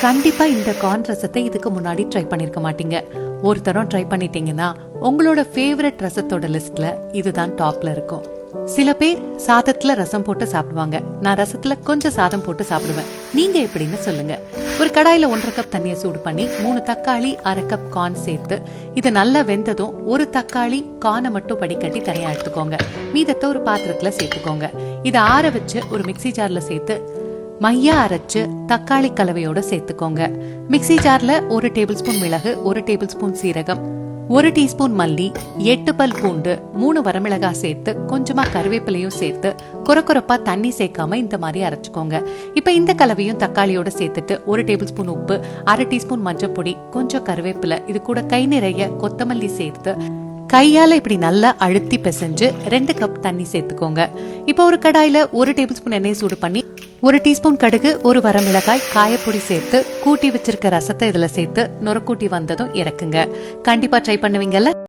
கண்டிப்பா இந்த கார்ன் ரசத்தை இதுக்கு முன்னாடி ட்ரை பண்ணிருக்க மாட்டீங்க. ஒரு தரம் ட்ரை பண்ணிட்டீங்கன்னா உங்களோட ஃபேவரட் ரசத்தோட லிஸ்ட்ல இதுதான் டாப்ல இருக்கும். சில பேர் சாதத்துல ரசம் போட்டு சாப்பிடுவாங்க. நான் ரசத்துல கொஞ்சம் சாதம் போட்டு சாப்பிடுவேன். நீங்க எப்படின்னு சொல்லுங்க. ஒரு கடாயில ஒன்றரை கப் தண்ணியை சூடு பண்ணி மூணு தக்காளி அரை கப் கார்ன் சேர்த்து இது நல்லா வெந்ததும் ஒரு தக்காளி கார்னை மட்டும் படிக்கட்டி தனியா எடுத்துக்கோங்க. மீதத்தை ஒரு பாத்திரத்துல சேர்த்துக்கோங்க. இதை ஆற வச்சு ஒரு மிக்ஸி ஜார்ல சேர்த்து மையா அரைச்சு தக்காளி கலவையோட சேர்த்துக்கோங்க. மிக்ஸி ஜார்ல ஒரு டேபிள் ஸ்பூன் மிளகு ஒரு டேபிள் ஸ்பூன் சீரகம் ஒரு டீஸ்பூன் மல்லி எட்டு பல் பூண்டு மூணு வரமிளகா சேர்த்து கொஞ்சமா கருவேப்பிலையும் சேர்த்து குறக்குறப்பா தண்ணி சேர்க்காம இந்த மாதிரி அரைச்சுக்கோங்க. இப்ப இந்த கலவையும் தக்காளியோட சேர்த்துட்டு ஒரு டேபிள் ஸ்பூன் உப்பு அரை டீஸ்பூன் மஞ்சள் பொடி கொஞ்சம் கருவேப்பிலை இது கூட கை நிறைய கொத்தமல்லி சேர்த்து கையால இப்படி நல்லா அழுத்தி பிசைஞ்சு ரெண்டு கப் தண்ணி சேர்த்துக்கோங்க. இப்போ ஒரு கடாயில ஒரு டேபிள் ஸ்பூன் எண்ணெய் சூடு பண்ணி ஒரு டீஸ்பூன் கடுகு ஒரு வரமிளகாய் காயப்பொடி சேர்த்து கூட்டி வச்சிருக்க ரசத்தை இதுல சேர்த்து நொறுக்கூட்டி வந்ததும் இறக்குங்க. கண்டிப்பா ட்ரை பண்ணுவீங்கல்ல?